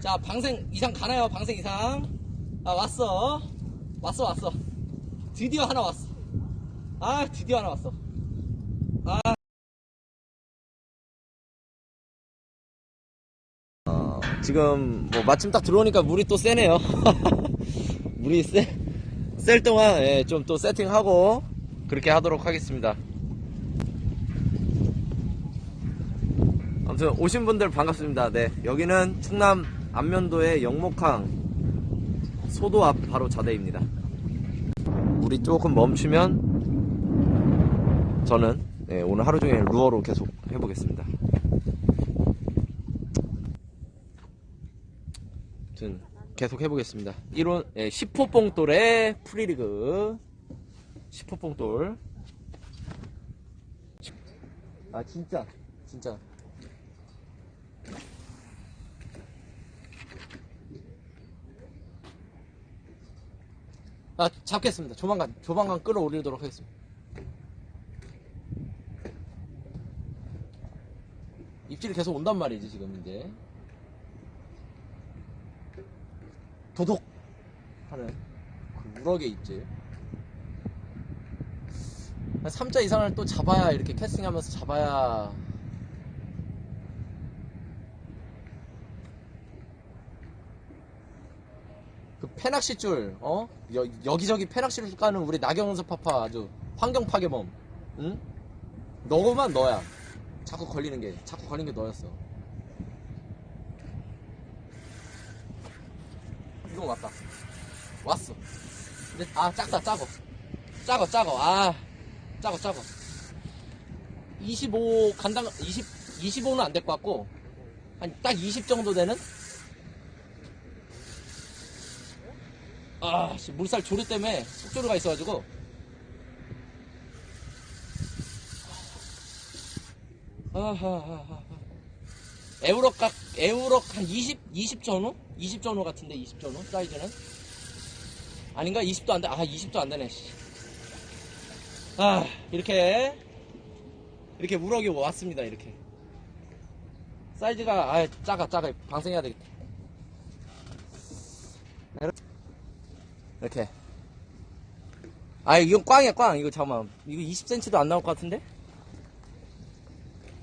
자, 방생 이상 가나요? 방생 이상. 아, 왔어. 왔어, 왔어. 드디어 하나 왔어. 아, 드디어 하나 왔어. 아. 어, 지금 뭐 마침 딱 들어오니까 물이 또 세네요. 물이 세, 셀 동안 예, 좀 또 세팅하고 그렇게 하도록 하겠습니다. 아무튼 오신 분들 반갑습니다. 네, 여기는 충남 안면도의 영목항 소도 앞 바로 자대입니다. 물이 조금 멈추면 저는 네, 오늘 하루 종일 루어로 계속 해보겠습니다. 아무튼 계속 해보겠습니다. 1원 예, 10호 뽕돌의 프리리그 10호 뽕돌 아 진짜 진짜 아 잡겠습니다. 조만간 조만간 끌어올리도록 하겠습니다. 입질이 계속 온단 말이지 지금 이제 도독 하는 그 우럭의 입질 한 3자 이상을 또 잡아야 이렇게 캐스팅하면서 잡아야 그 페낚시 줄, 어? 여, 여기저기 페낚시를 까는 우리 나경수 파파 아주 환경 파괴범, 응? 너만 너야. 자꾸 걸리는 게, 자꾸 걸리는 게 너였어. 이거 왔다. 왔어. 근데, 아, 작다, 작어. 작어, 작어. 아, 작어, 작어. 25, 간당, 20, 25는 안 될 것 같고, 한 딱 20 정도 되는? 아, 씨, 물살 조류 때문에 속조류가 있어가지고. 아하하하. 에우럭 각, 에우럭 한 20, 20 전후? 20 전후 같은데, 20 전후? 사이즈는? 아닌가? 20도 안 돼. 아, 20도 안 되네, 씨. 아, 이렇게. 이렇게 우럭이 왔습니다, 이렇게. 사이즈가, 아, 작아, 작아. 방생해야 되겠다. 이렇게. 아, 이건 꽝이야, 꽝. 이거 잠깐만. 이거 20cm도 안 나올 것 같은데?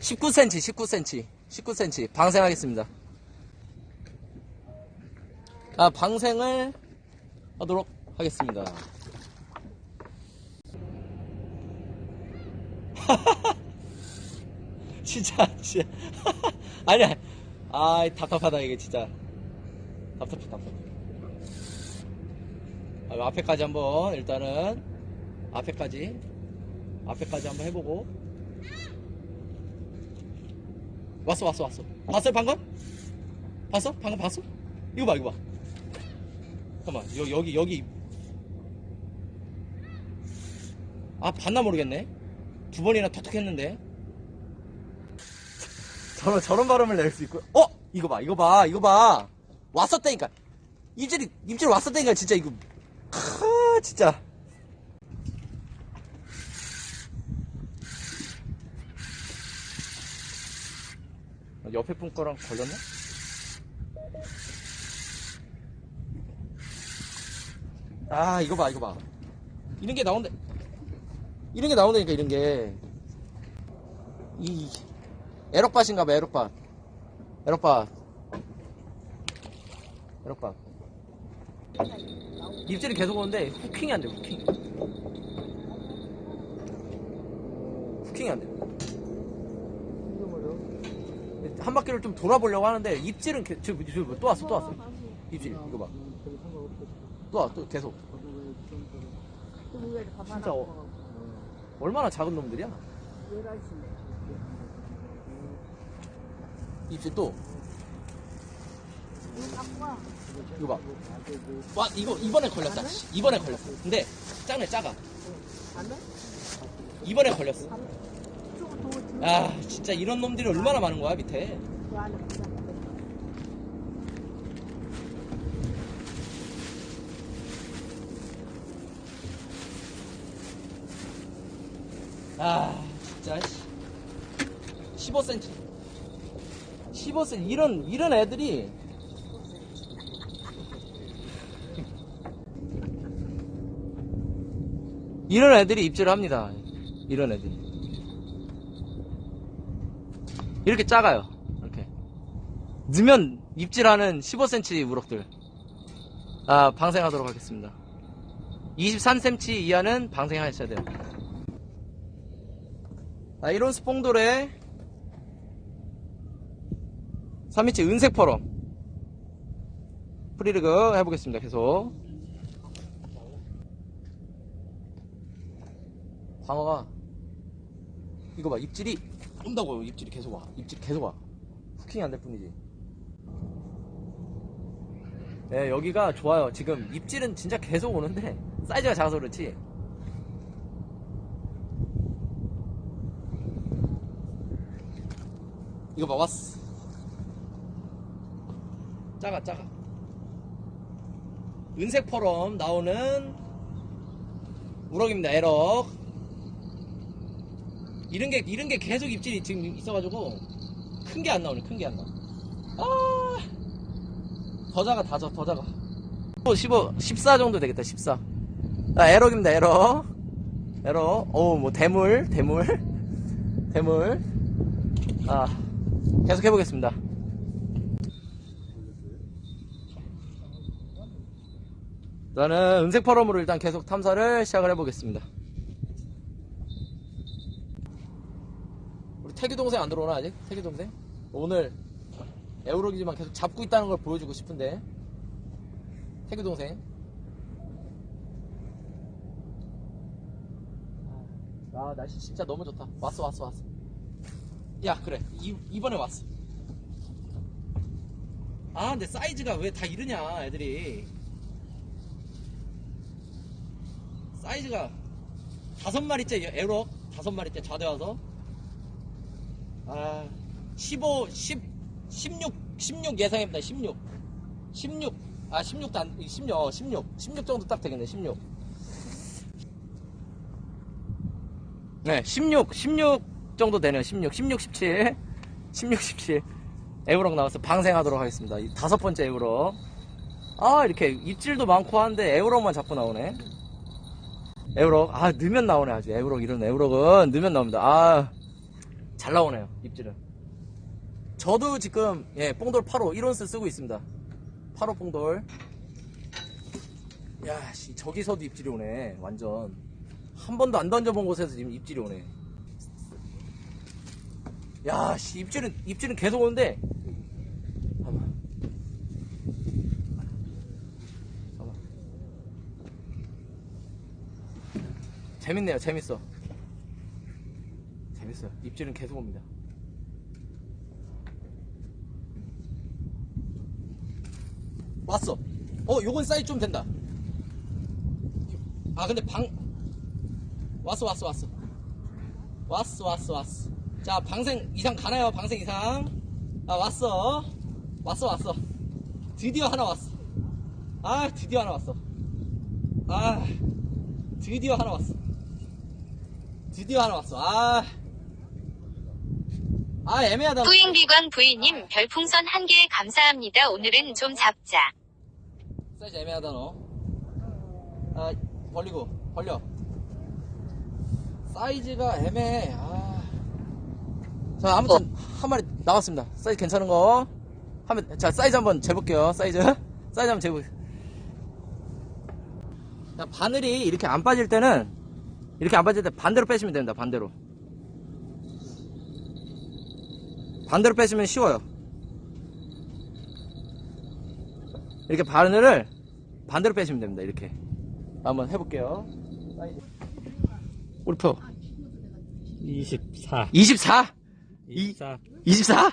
19cm, 19cm. 19cm. 방생하겠습니다. 아, 방생을 하도록 하겠습니다. 진짜, 진짜. 아니야. 아, 답답하다, 이게 진짜. 답답해, 답답해. 아, 앞에까지 한번 일단은 앞에까지 앞에까지 한번 해보고. 왔어 왔어 왔어. 봤어요 방금? 봤어? 방금 봤어? 이거 봐 이거 봐. 잠깐만 여, 여기 여기. 아 봤나 모르겠네. 두 번이나 톡톡 했는데. 저런 저런 발음을 낼 수 있고. 어? 이거 봐 이거 봐 이거 봐. 왔었다니까. 입질이 입질 왔었다니까 진짜 이거 크 진짜. 옆에 분 거랑 걸렸나? 아 이거 봐 이거 봐. 이런 게 나온다. 이런 게 나온다니까 이런 게이 에럭밭인가 봐 에럭밭. 에럭밭. 에럭밭 입질이 계속 오는데 후킹이 안 돼, 후킹. 후킹이 안 돼. 한 바퀴를 좀 돌아보려고 하는데 입질은 개, 저, 저, 저, 또 왔어, 또 왔어. 입질, 이거 봐. 또 와, 또 계속. 진짜 어, 얼마나 작은 놈들이야? 입질 또. 이거 봐. 와, 이거 이번에 걸렸다. 씨. 이번에 걸렸어. 근데 작네, 작아. 이번에 걸렸어. 아, 진짜 이런 놈들이 얼마나 많은 거야, 밑에. 아, 진짜. 씨. 15cm. 15cm. 이런, 이런 애들이 이런 애들이 입질을 합니다. 이런 애들이. 이렇게 작아요. 이렇게. 넣으면 입질하는 15cm 우럭들. 아, 방생하도록 하겠습니다. 23cm 이하는 방생하셔야 돼요. 아, 이런 스퐁돌에 3인치 은색 퍼럼 프리리그 해보겠습니다. 계속. 광어가 이거 봐 입질이 온다고 입질이 계속 와. 입질이 계속 와. 후킹이 안 될 뿐이지. 네 여기가 좋아요. 지금 입질은 진짜 계속 오는데 사이즈가 작아서 그렇지. 이거 봐 왔어. 작아 작아. 은색 퍼럼 나오는 우럭입니다 에럭 이런 게 이런 게 계속 입질이 지금 있어가지고 큰 게 안 나오네 큰 게 안 나와. 아 더 작아 다더 더 작아 15 14 정도 되겠다 14 아, 에럭입니다 에럭 에럭 어뭐 대물 대물 대물. 아 계속 해보겠습니다. 저는 은색 퍼럼으로 일단 계속 탐사를 시작을 해보겠습니다 우리 태규 동생 안 들어오나 아직? 태규 동생? 오늘 에우로기지만 계속 잡고 있다는 걸 보여주고 싶은데. 태규 동생. 아 날씨 진짜 너무 좋다. 왔어 왔어 왔어. 야 그래. 이, 이번에 왔어. 아 근데 사이즈가 왜 다 이러냐 애들이. 사이즈가 다섯 마리째 에럭 다섯 마리째 좌대 와서 아, 15, 10, 16, 16 예상입니다. 16. 16. 아, 16도 안, 16, 어, 16. 16 정도 딱 되겠네, 16. 네, 16, 16 정도 되네요. 16, 16, 17. 16, 17. 에우럭 나와서 방생하도록 하겠습니다. 이 다섯 번째 에우럭. 아, 이렇게 입질도 많고 하는데 에우럭만 자꾸 나오네. 에우럭. 아, 넣으면 나오네, 아주. 에우럭, 이런 에우럭은 넣으면 나옵니다. 아. 잘 나오네요 입질은. 저도 지금 예 뽕돌 8호 1온스 쓰고 있습니다. 8호 뽕돌. 야씨 저기서도 입질이 오네 완전. 한 번도 안 던져본 곳에서 지금 입질이 오네. 야씨 입질은 입질은 계속 오는데. 잠깐만 잠깐만 재밌네요 재밌어 재밌어요. 입질은 계속 옵니다. 왔어. 어, 요건 사이즈 좀 된다. 아, 근데 방, 왔어, 왔어, 왔어. 왔어, 왔어, 왔어. 자, 방생 이상 가나요? 방생 이상. 아, 왔어. 왔어, 왔어. 드디어 하나 왔어. 아, 드디어 하나 왔어. 아, 드디어 하나 왔어. 드디어 하나 왔어. 아. 아 애매하다. 뿌잉비광 부인님 별풍선 한 개 감사합니다. 오늘은 좀 잡자. 사이즈 애매하다 너. 아 벌리고 벌려. 사이즈가 애매해. 아. 자 아무튼 한 마리 나왔습니다. 사이즈 괜찮은 거. 한번 자 사이즈 한번 재볼게요. 사이즈 사이즈 한번 재보. 자 바늘이 이렇게 안 빠질 때는 이렇게 안 빠질 때 반대로 빼시면 됩니다. 반대로. 반대로 빼시면 쉬워요. 이렇게 바늘을 반대로 빼시면 됩니다. 이렇게. 한번 해볼게요. 표. 24. 24? 24. 24?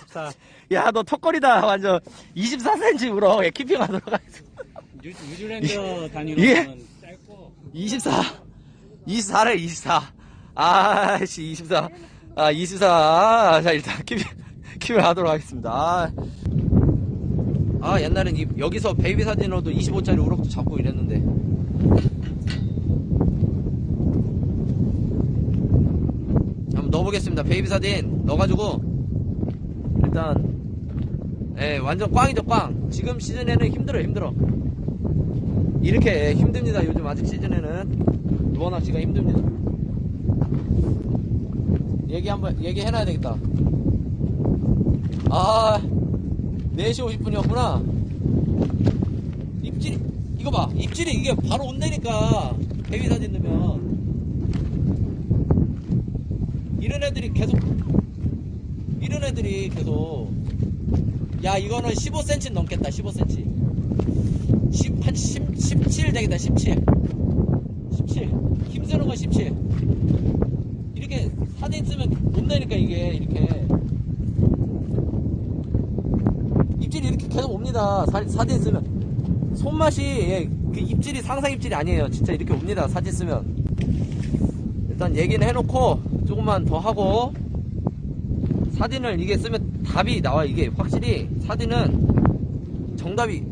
24. 야, 너 턱걸이다. 완전. 24cm 울어. 예, 키핑하도록 하겠습니다. 유, 유즈랜드 다니는 예. 짧고 24. 24래, 24. 아씨, 24. 아, 24. 자, 일단 키핑, 키핑 하도록 하겠습니다. 아, 아 옛날엔 이- 여기서 베이비 사진으로도 25짜리 우럭도 잡고 이랬는데. 한번 넣어보겠습니다. 베이비 사진 넣어가지고, 일단, 예, 완전 꽝이죠, 꽝. 지금 시즌에는 힘들어, 힘들어. 이렇게 힘듭니다, 요즘 아직 시즌에는. 루어 낚시가 힘듭니다. 얘기 한번 얘기해놔야 되겠다. 아 4시 50분이었구나. 입질이 이거 봐. 입질이 이게 바로 온다니까. 대위 사진 넣으면. 이런 애들이 계속 이런 애들이 계속. 야 이거는 15cm 넘겠다 15cm 10, 한 10, 17 되겠다 17 17 힘쓰는 건 17 이렇게 사진 쓰면 온다니까 이게 이렇게. 입질이 이렇게 계속 옵니다. 사, 사진 쓰면. 손맛이 예, 그 입질이 상상 입질이 아니에요. 진짜 이렇게 옵니다. 사진 쓰면. 일단 얘기는 해놓고 조금만 더 하고 사진을 이게 쓰면 답이 나와. 이게 확실히 사진은 정답이.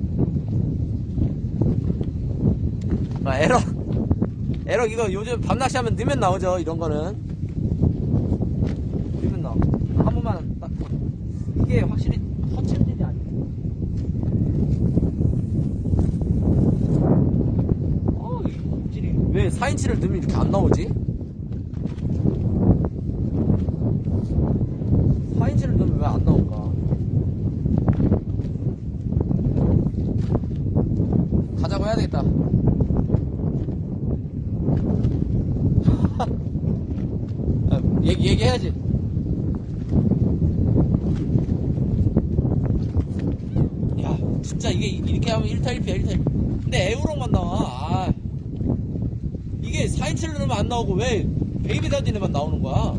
아 에러. 에러 이거 요즘 밤낚시 하면 넣으면 나오죠 이런 거는 넣으면 나와 한 번만 딱 이게 확실히 허챔질이 아니에요 어, 이 입질이 왜 4인치를 넣으면 이렇게 안 나오지? 4인치를 넣으면 왜 안 나올까? 가자고 해야 되겠다. 아, 얘기, 얘기해야지. 야, 진짜 이게 이렇게 하면 1타 1피야, 1타 1피. 근데 에우롱만 나와. 아. 이게 4인치를 넣으면 안 나오고 왜 베이비 다디네만 나오는 거야?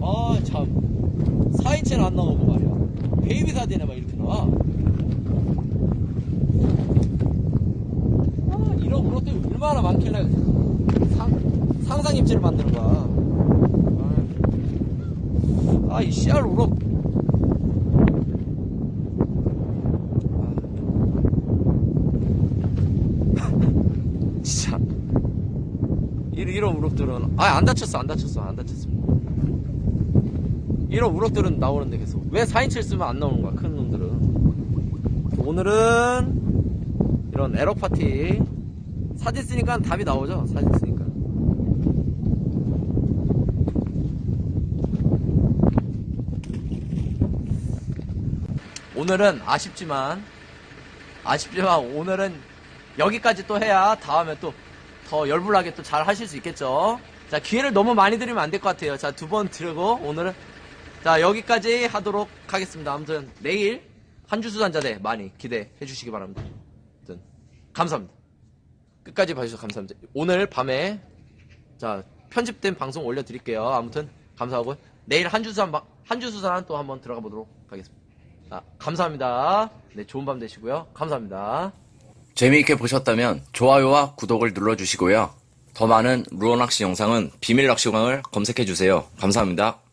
아, 참. 4인치는 안 나오고 말이야. 베이비 다디네만 이렇게 나와. 아, 이런 우럭들이 얼마나 많길래 상, 상상 입질을 만드는 거야. 아, 이 씨알 우럭. 아. 진짜. 이런, 우럭들은, 아, 안 다쳤어, 안 다쳤어, 안 다쳤어. 이런 우럭들은 나오는데 계속. 왜 4인치를 쓰면 안 나오는 거야, 큰 놈들은. 오늘은, 이런 에러 파티. 사진 쓰니까 답이 나오죠, 사진 쓰니까. 오늘은 아쉽지만 아쉽지만 오늘은 여기까지 또 해야 다음에 또 더 열불나게 또 잘 하실 수 있겠죠. 자 기회를 너무 많이 드리면 안 될 것 같아요. 자 두번 드리고 오늘은 자 여기까지 하도록 하겠습니다. 아무튼 내일 한주수산자대 많이 기대해 주시기 바랍니다. 아무튼 감사합니다. 끝까지 봐주셔서 감사합니다. 오늘 밤에 자 편집된 방송 올려드릴게요. 아무튼 감사하고 내일 한주수산 방- 한주수산 또 한번 들어가 보도록 하겠습니다. 아, 감사합니다. 네, 좋은 밤 되시고요. 감사합니다. 재미있게 보셨다면 좋아요와 구독을 눌러주시고요. 더 많은 루어 낚시 영상은 비밀 낚시광을 검색해주세요. 감사합니다.